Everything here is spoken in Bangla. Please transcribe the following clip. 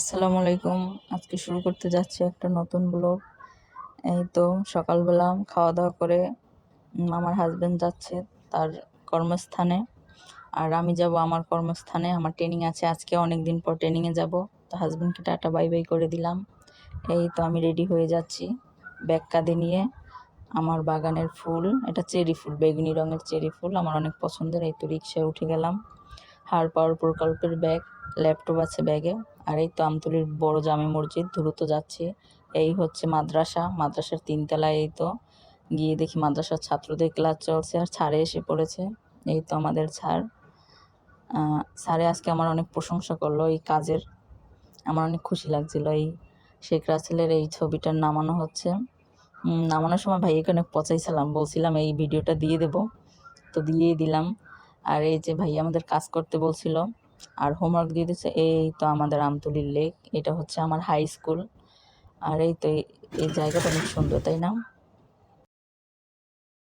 আসসালামু আলাইকুম। আজকে শুরু করতে যাচ্ছি একটা নতুন ব্লগ। এই তো সকালবেলা খাওয়া দাওয়া করে আমার হাজব্যান্ড যাচ্ছে তার কর্মস্থানে। আর আমি যাব আমার কর্মস্থানে, আমার ট্রেনিং আছে, আজকে অনেক দিন পর ট্রেনিংয়ে যাব। তো হাজব্যান্ডকে টাটা বাই বাই করে দিলাম। এই তো আমি রেডি হয়ে যাচ্ছি ব্যাগ কাঁধে নিয়ে। আমার বাগানের ফুল, এটা চেরি ফুল, বেগুনি রঙের চেরি ফুল, আমার অনেক পছন্দের, এই তো রিক্সায় উঠে গেলাম। হার পাওয়ার প্রকল্পের ব্যাগ ল্যাপটপ আছে ব্যাগে আর এই তো আমতলির বড় জামে মসজিদ দ্রুত যাচ্ছি। এই হচ্ছে মাদ্রাসা, মাদ্রাসার তিনতলায় এই তো। গিয়ে দেখি মাদ্রাসার ছাত্রদের ক্লাস চলছে আর ছাড়ে এসে পড়েছে। এই তো আমাদের ছাড় স্যারে আজকে আমার অনেক প্রশংসা করল এই কাজের। আমার অনেক খুশি লাগছিল এই শেখ রাসেলের এই ছবিটার নামানো হচ্ছে। নামানোর সময় ভাইয়াকে অনেক পচাইছিলাম, বলছিলাম এই ভিডিওটা দিয়ে দেব। তো দিয়েই দিলাম। আর এই যে ভাই আমাদের কাজ করতে বলছিল আর হোমওয়ার্ক দিয়ে দিচ্ছে এই তো আমাদের আমতলির লেক এটা হচ্ছে আমার হাই স্কুল আর এই তো এই- জায়গাটা অনেক সুন্দর, তাই না?